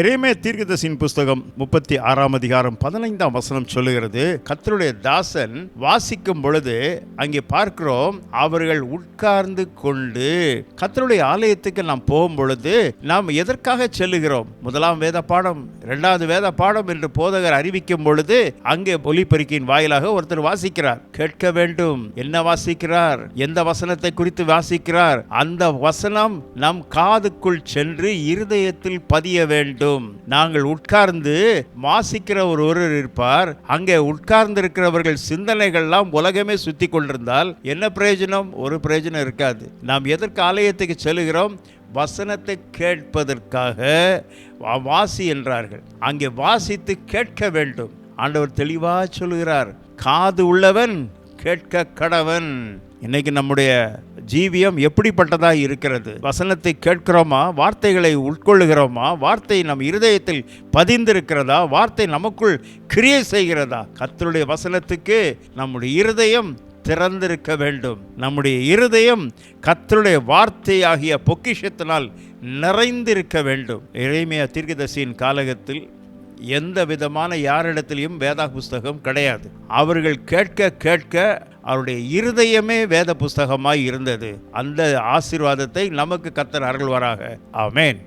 எரேமே தீர்க்கதரிசியின் புஸ்தகம் முப்பத்தி ஆறாம் அதிகாரம் பதினைந்தாம் வசனம் சொல்லுகிறது கத்தருடைய தாசன் வாசிக்கும் பொழுது அங்கே பார்க்கிறோம் அவர்கள் உட்கார்ந்து கொண்டு கத்தருடைய ஆலயத்துக்கு நாம் போகும் பொழுது நாம் எதற்காக செல்லுகிறோம்? முதலாம் வேத பாடம் இரண்டாவது வேத பாடம் என்று போதகர் அறிவிக்கும் பொழுது அங்கே ஒலிபெருக்கின் வாயிலாக ஒருத்தர் வாசிக்கிறார். கேட்க வேண்டும் என்ன வாசிக்கிறார்? எந்த வசனத்தை குறித்து வாசிக்கிறார்? அந்த வசனம் நம் காதுக்குள் சென்று இருதயத்தில் பதிய வேண்டும். நாங்கள் உட்கார்ந்து வாசிக்கிற ஒரு ஒருவர் இருப்பார். அங்கே உட்கார்ந்து இருக்கிறவர்கள் சிந்தனைகள்லாம் உலகமே சுத்தி கொண்டிருந்தால் என்ன பிரயோஜனம்? ஒரு பிரயோஜனம் இருக்காது. நாம் எதற்கு ஆலயத்துக்கு செல்கிறோம் வசனத்தை கேட்பதற்காக வாசி என்றார்கள். அங்கே வாசித்து கேட்க வேண்டும். ஆண்டவர் தெளிவாக சொல்கிறார் காது உள்ளவன் கேட்க கடவன். இன்னைக்கு நம்முடைய ஜீவியம் எப்படிப்பட்டதாக இருக்கிறது? வசனத்தை கேட்கிறோமா? வார்த்தைகளை உட்கொள்ளுகிறோமா? வார்த்தை நம் இருதயத்தில் பதிந்திருக்கிறதா? வார்த்தை நமக்குள் கிரியை செய்கிறதா? கத்தருடைய வசனத்துக்கு நம்முடைய இருதயம் திறந்திருக்க வேண்டும். நம்முடைய இருதயம் கத்தருடைய வார்த்தையாகிய பொக்கிஷத்தினால் நிறைந்திருக்க வேண்டும். இறைமையா தீர்க்கதரிசியின் காலகத்தில் எந்த விதமான யாரிடத்திலையும் வேதா புஸ்தகம் கிடையாது. அவர்கள் கேட்க கேட்க அவருடைய இருதயமே வேத புஸ்தகமாய் இருந்தது. அந்த ஆசீர்வாதத்தை நமக்கு கத்தர் அருள்வாராக. ஆமேன்.